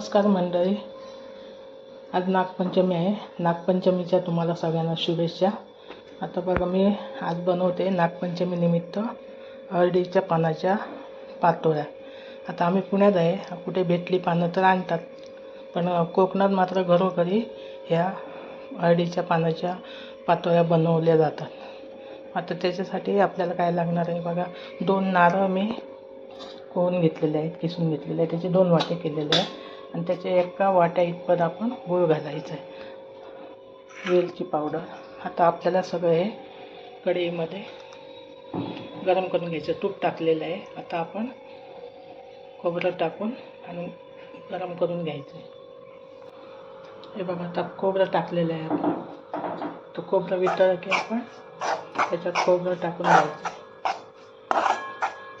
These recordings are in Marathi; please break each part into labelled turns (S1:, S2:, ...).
S1: नमस्कार मंडळी. आज नागपंचमी आहे. नागपंचमीच्या तुम्हाला सगळ्यांना शुभेच्छा. आता बघा मी आज बनवते नागपंचमी निमित्त हळदीच्या पानाच्या पातोळ्या. आता आम्ही पुण्यात आहे. कुठे भेटली पानं तर आणतात. पण कोकणात मात्र घरोघरी ह्या हळदीच्या पानाच्या पातोळ्या बनवल्या जातात. आता त्याच्यासाठी आपल्याला काय लागणार आहे बघा दोन नारळ मी कोण घेतलेले आहेत किसून घेतलेले आहे त्याचे दोन वाटे केलेले आहे आणि त्याच्या एका वाट्या इतपत आपण गूळ घालायचा आहे. वेलची पावडर. आता आपल्याला सगळं हे कढईमध्ये गरम करून घ्यायचं. तूप टाकलेलं आहे. आता आपण खोबरं टाकून आणि गरम करून घ्यायचं हे बघा आता खोबरं टाकलेलं आहे आपण. तो खोबरं वितळलं की आपण त्याच्यात खोबरं टाकून घ्यायचं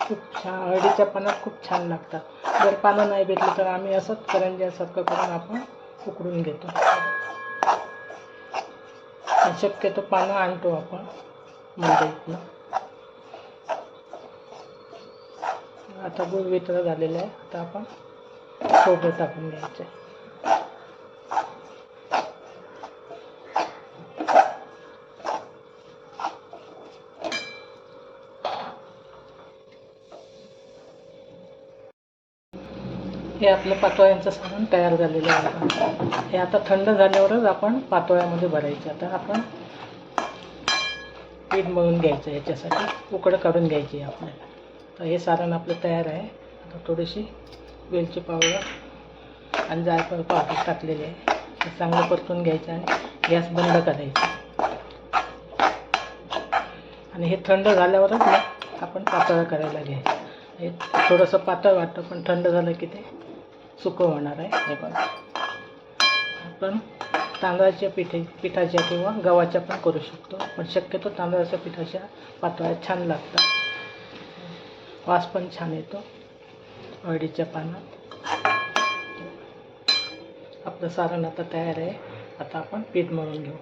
S1: खूप छान हळदीच्या पानात खूप छान लागतात. जर पानं नाही भेटली तर आम्ही असंच करंज्यासारखं करून आपण उकडून घेतो. शक्यतो पानं आणतो आपण मुंबईतनं आता गुळ वितळ झालेलं आहे. आता आपण खोबरं टाकून घ्यायचं आहे. हे आपलं पातोळ्यांचं सारण तयार झालेलं आहे. हे आता थंड झाल्यावरच आपण पातोळ्यामध्ये भरायचं. आता आपण पीठ मळून घ्यायचं याच्यासाठी. उकड काढून घ्यायची आपल्याला. तर हे सारण आपलं तयार आहे. आता थोडीशी वेलची पावडर आणि जायफळ पावडर टाकलेली आहे. ते चांगलं परतून घ्यायचं आणि गॅस बंद करायचा. आणि हे थंड झाल्यावरच आपण पातळ करायला घ्यायचं. हे थोडंसं पातळ वाटतं पण थंड झालं की ते सुकं होणार आहे हे बघा. आपण तांदळाच्या पिठे पिठाच्या किंवा गव्हाच्या पण करू शकतो पण शक्यतो तांदळाच्या पिठाच्या पातळ्या छान लागतात. वास पण छान येतो हळदीच्या पानात. आपलं सारण आता तयार आहे आता आपण पीठ मळून घेऊ.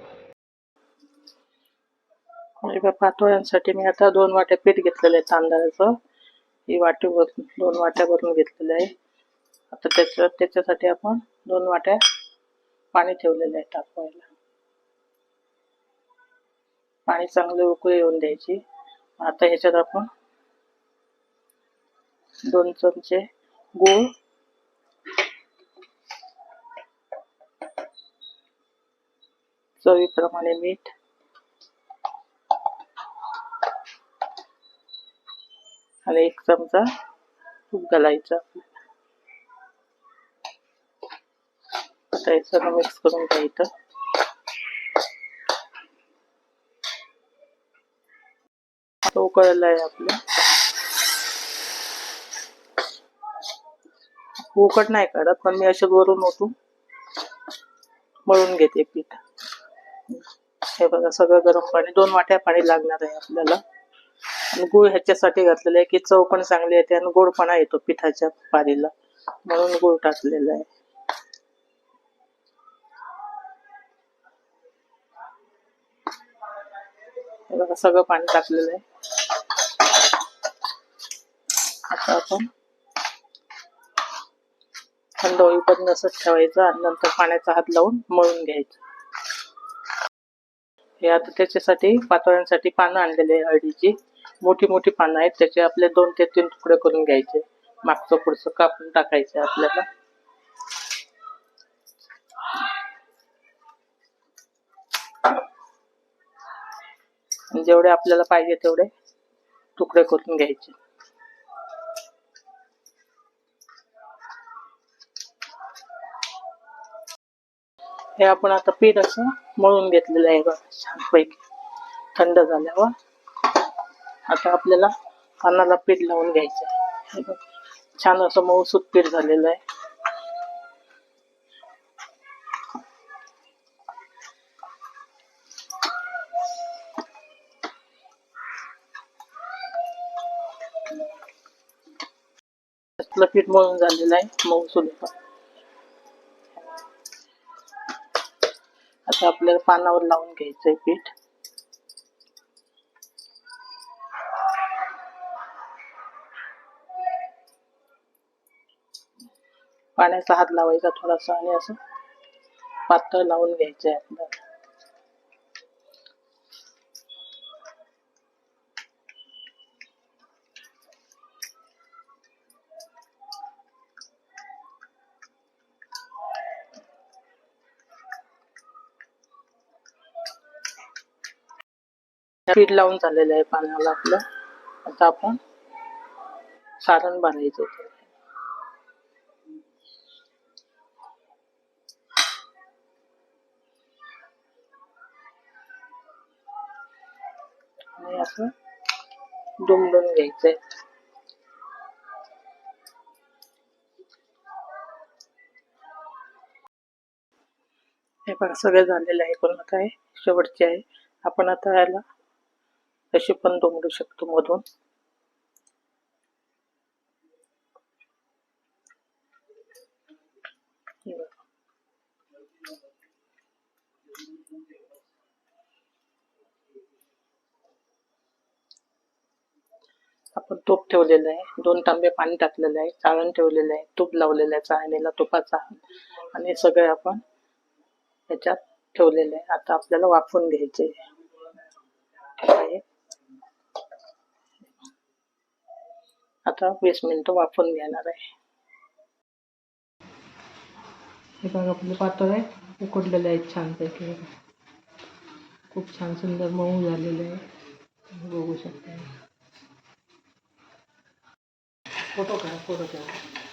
S1: हे पातोळ्यांसाठी मी आता दोन वाट्या पीठ घेतलेलं आहे तांदळाचं. ही वाटी भरून दोन वाट्या भरून घेतलेलं आहे. आता त्याच्या त्याच्यासाठी आपण दोन वाट्या पाणी ठेवलेलं आहे तापवायला पाणी चांगले उकळी येऊन द्यायची. आता ह्याच्यात आपण दोन चमचे गूळ चवीप्रमाणे मीठ आणि एक चमचा तूप घालायचा. आपल्याला आता सगळं मिक्स करून घ्यायचं तो उकळलं आहे आपलं उकट नाही काढत पण मी असे वरून ओतून मळून घेते पीठ हे बघा सगळं गरम पाणी दोन वाट्या पाणी लागणार आहे आपल्याला आणि गुळ ह्याच्यासाठी घातलेलं आहे की चव पण चांगली येते आणि गोडपणा येतो पिठाच्या पारीला म्हणून गुळ टाकलेला आहे हे बघा सगळं पाणी टाकलेलं आहे. आता आपण थंड होईपर्यंत असंच ठेवायचं आणि नंतर पाण्याचा हात लावून मळून घ्यायचं. हे आता त्याच्यासाठी पातोळ्यांसाठी पानं आणलेली आहे हळदीची. मोठी मोठी पानं आहेत त्याचे आपले दोन ते तीन तुकडे करून घ्यायचे. मागचं पुढचं कापून टाकायचं आपल्याला. जेवढे आपल्याला पाहिजे तेवढे तुकडे करून घ्यायचे. हे आपण आता पीठ असं मळून घेतलेलं आहे बघा छानपैकी. थंड झाल्यावर आता आपल्याला पानाला पीठ लावून घ्यायचं आहे. छान असं मऊसूत पीठ झालेलं आहे. आपलं पीठ मळून झालेलं आहे मऊ सुद्धा आता आपल्याला पानावर लावून घ्यायचंय पीठ. पाण्याचा हात लावायचा थोडासा आणि असं पातळ लावून घ्यायचंय आपल्याला फीड लावून झालेलं आहे पाण्याला आपलं. आता आपण सारण भरायचं आणि असं दुमडून घ्यायचंय. हे बघा सगळं झालेलं आहे पण आता हे शेवटचे आहे. आपण आता याला अशी पण दुमडू शकतो मधून. आपण तूप ठेवलेलं आहे. दोन तांबे पाणी टाकलेलं आहे. चाळण ठेवलेलं आहे. तूप लावलेलं आहे चाळणीला तुपाचा. आणि सगळे आपण ह्याच्यात ठेवलेलं आहे. आता आपल्याला वाफवून घ्यायचे आहे. आता, वीस मिनट वाफून घेणार आहे. हे बघा, आपले पातळ आहे. उकडलेले आहेत छानपैकी खूप छान सुंदर मऊ झालेले आहे. बघू शकता. फ़ोटो काढा फ़ोटो काढा.